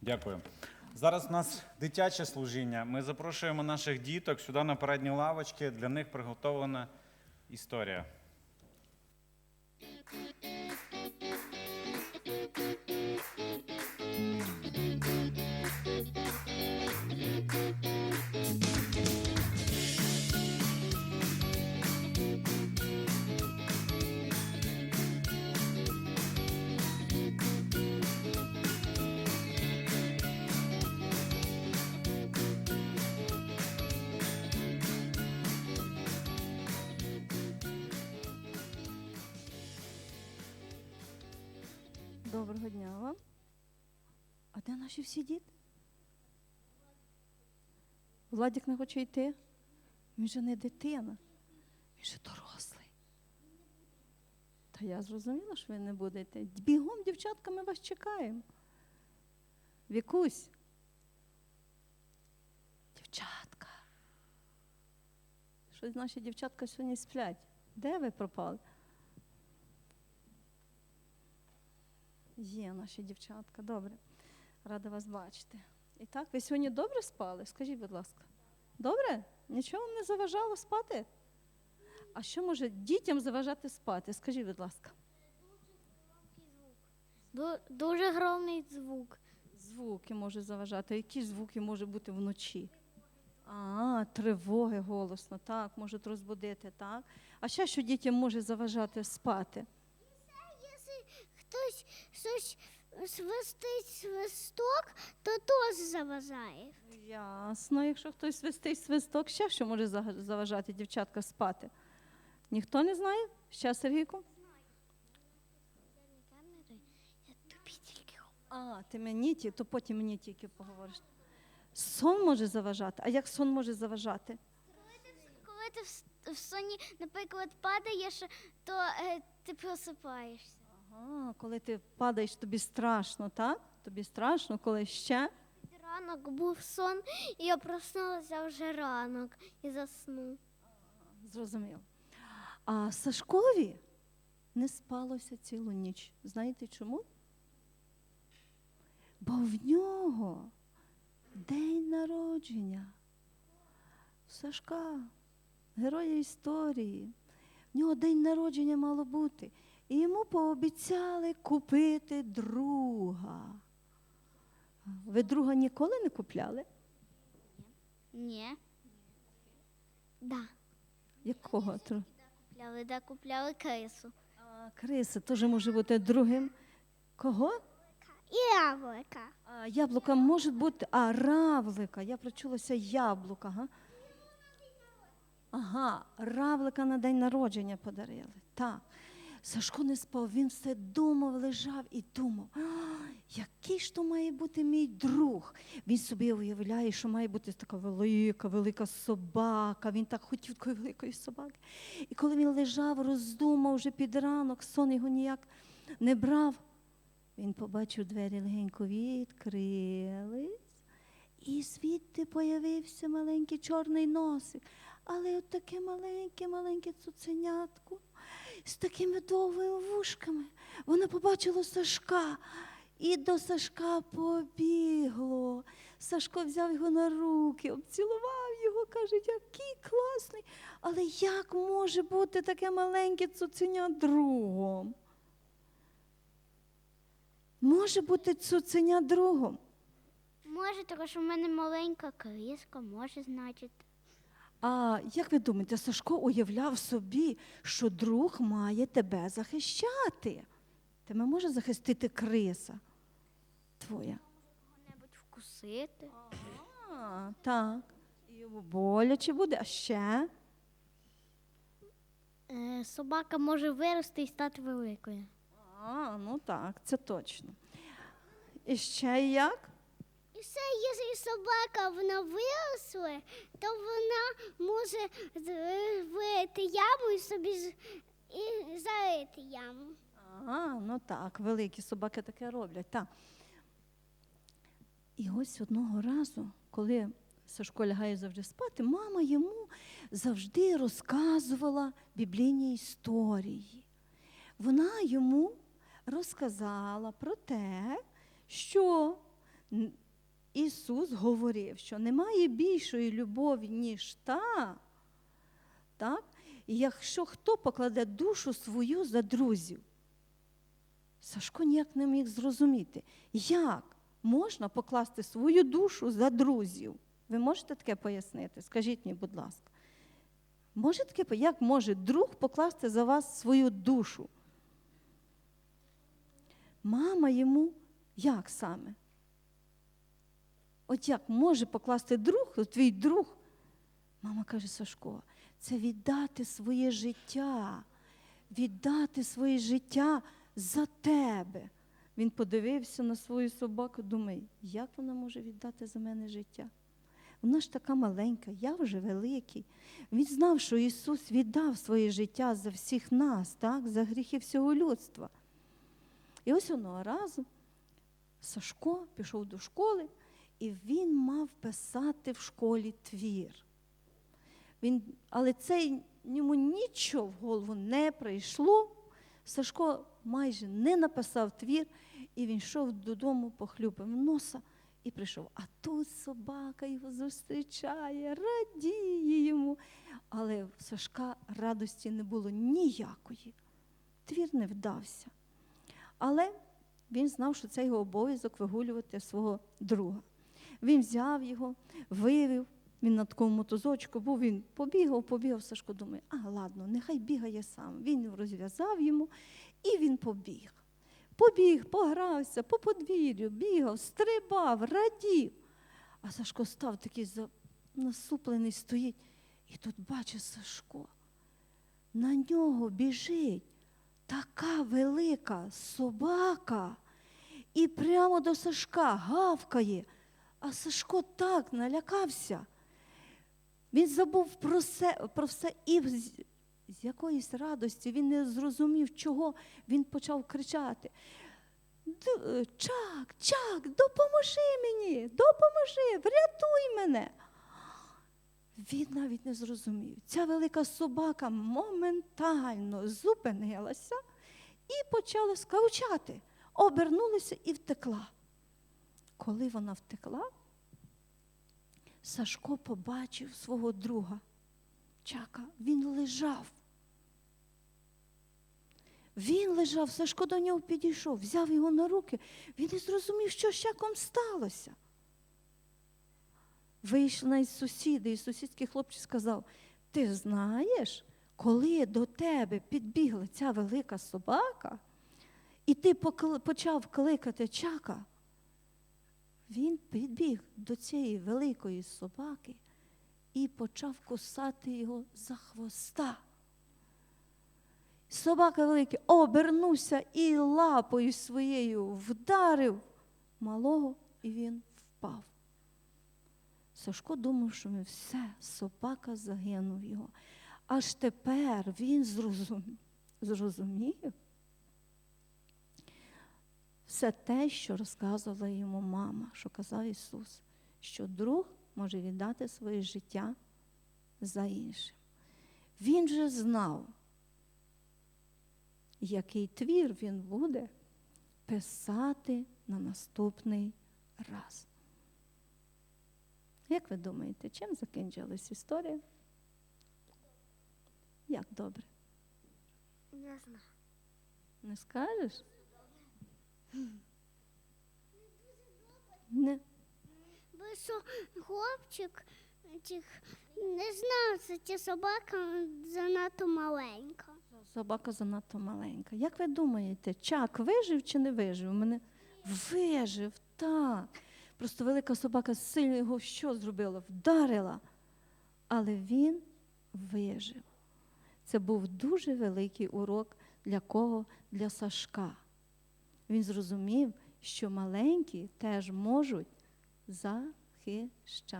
Дякую. Зараз у нас дитяче служіння. Ми запрошуємо наших діток сюди на передні лавочки. Для них приготовлена історія. Доброго дня вам. А де наші всі діти? Владик не хоче йти. Він же не дитина, він же дорослий. Та я зрозуміла, що ви не будете. Бігом, дівчатка, ми вас чекаємо. Вікусь. Дівчатка. Щось наші дівчатка сьогодні сплять. Де ви пропали? Є наші дівчатка, добре. Рада вас бачити. І так, ви сьогодні добре спали? Скажіть, будь ласка. Добре? Нічого вам не заважало спати? А що може дітям заважати спати? Скажіть, будь ласка. Ду- Дуже громний звук. Звуки може заважати. А які ж звуки може бути вночі? А, тривоги голосно, так, можуть розбудити, так. А ще що дітям може заважати спати? Хтось щось свистить свисток, то теж заважає. Ясно, якщо хтось свистить свисток, ще що може заважати дівчатка спати? Ніхто не знає? Ще Сергійку? А, ти мені ті, то потім мені тільки поговориш. Сон може заважати. А як сон може заважати? Коли ти в, в соні, наприклад, падаєш, то е, ти просипаєшся. Ага, коли ти падаєш, тобі страшно, так? Тобі страшно, коли ще. Ранок був сон, і я проснулася вже ранок і заснув. Зрозуміло. А Сашкові не спалося цілу ніч. Знаєте чому? Бо в нього день народження. Сашка, героя історії. В нього день народження мало бути. І йому пообіцяли купити друга. Ви друга ніколи не купляли? Ні. Да. Якого? тру- Купляли, да, купляли крису. А, криса теж може бути другим. Кого? І яблука. А, яблука може бути. А, равлика. Я прочулася яблука. Ага. ага, равлика на день народження подарили. Так. Сашко не спав, він все думав, лежав і думав, «А, який ж то має бути мій друг. Він собі уявляє, що має бути така велика, велика собака. Він так хотів такої великої собаки. І коли він лежав, роздумав вже під ранок, сон його ніяк не брав. Він побачив двері легенько відкрились, і звідти появився маленький чорний носик. Але от таке маленьке, маленьке цуценятко з такими довгими вушками. Вона побачила Сашка. І до Сашка побігло. Сашко взяв його на руки, обцілував його, каже, який класний. Але як може бути таке маленьке цуценя другом? Може бути цуценя другом. Може, тому що в мене маленька криска, може, значить. А як ви думаєте, Сашко уявляв собі, що друг має тебе захищати? Тебе може захистити криса твоя? Кого-небудь вкусити. А, так. І боляче буде, а ще? Е, собака може вирости і стати великою. А, ну так, це точно. І ще як? Все, якщо собака вона виросла, то вона може вирити яму і собі і зарити яму. А, ну так, великі собаки таке роблять. Так. І ось одного разу, коли Сашко лягає завжди спати, мама йому завжди розказувала біблійні історії. Вона йому розказала про те, що Ісус говорив, що немає більшої любові, ніж та, так? Якщо хто покладе душу свою за друзів, Сашко ніяк не міг зрозуміти, як можна покласти свою душу за друзів. Ви можете таке пояснити? Скажіть мені, будь ласка. Може таке, як може друг покласти за вас свою душу? Мама йому як саме? От як може покласти друг, твій друг? Мама каже, Сашко, це віддати своє життя, віддати своє життя за тебе. Він подивився на свою собаку, думає, як вона може віддати за мене життя? Вона ж така маленька, я вже великий. Він знав, що Ісус віддав своє життя за всіх нас, так, за гріхи всього людства. І ось одного разу Сашко пішов до школи, і він мав писати в школі твір. Він, але це йому нічого в голову не прийшло. Сашко майже не написав твір, і він йшов додому, похлюпив носа і прийшов. А тут собака його зустрічає, радіє йому. Але в Сашка радості не було ніякої. Твір не вдався. Але він знав, що це його обов'язок вигулювати свого друга. Він взяв його, вивів, він на такому мотозочку був, він побігав, побігав, Сашко думає, а ладно, нехай бігає сам. Він розв'язав йому і він побіг. Побіг, погрався, по подвір'ю, бігав, стрибав, радів. А Сашко став такий насуплений, стоїть. І тут бачить Сашко. На нього біжить така велика собака і прямо до Сашка гавкає. А Сашко так налякався. Він забув про все, про все і з, якоїсь радості він не зрозумів, чого він почав кричати. Е, Чак, Чак, допоможи мені, допоможи, врятуй мене. Він навіть не зрозумів. Ця велика собака моментально зупинилася і почала скавчати, обернулася і втекла. Коли вона втекла, Сашко побачив свого друга Чака. Він лежав. Він лежав, Сашко до нього підійшов, взяв його на руки. Він не зрозумів, що з Чаком сталося. Вийшли навіть сусіди, і сусідський хлопчик сказав: Ти знаєш, коли до тебе підбігла ця велика собака, і ти почав кликати Чака, він підбіг до цієї великої собаки і почав кусати його за хвоста. Собака великий обернувся і лапою своєю вдарив малого, і він впав. Сашко думав, що ми все, собака загинув його. Аж тепер він зрозумів, зрозумів все те, що розказувала йому мама, що казав Ісус, що друг може віддати своє життя за іншим. Він же знав, який твір він буде писати на наступний раз. Як ви думаєте, чим закінчилась історія? Як добре? Не знаю. Не скажеш? Не. Бо що хлопчик цих не знав, що ця собака занадто маленька. Собака занадто маленька. Як ви думаєте, Чак вижив чи не вижив? Мене вижив, так. Просто велика собака сильно його що зробила? Вдарила. Але він вижив. Це був дуже великий урок для кого? Для Сашка. Він зрозумів, що маленькі теж можуть захищати.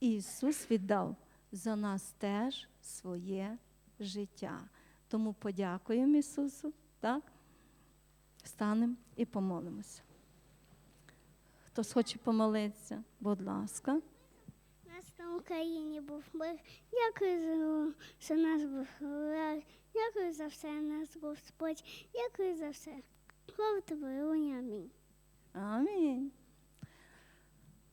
І Ісус віддав за нас теж своє життя. Тому подякуємо Ісусу, так? Встанемо і помолимося. Хтось хоче помолитися, будь ласка. У нас на Україні був мир. Дякую, за, нас був. Дякую за все, нас Господь. Дякую за все. Слава тобі, амінь. Амінь.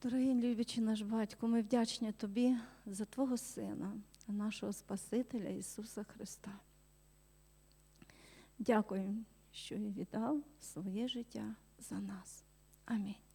Дорогий любячий наш батько, ми вдячні тобі за Твого Сина, нашого Спасителя Ісуса Христа. Дякую, що віддав своє життя за нас. Амінь.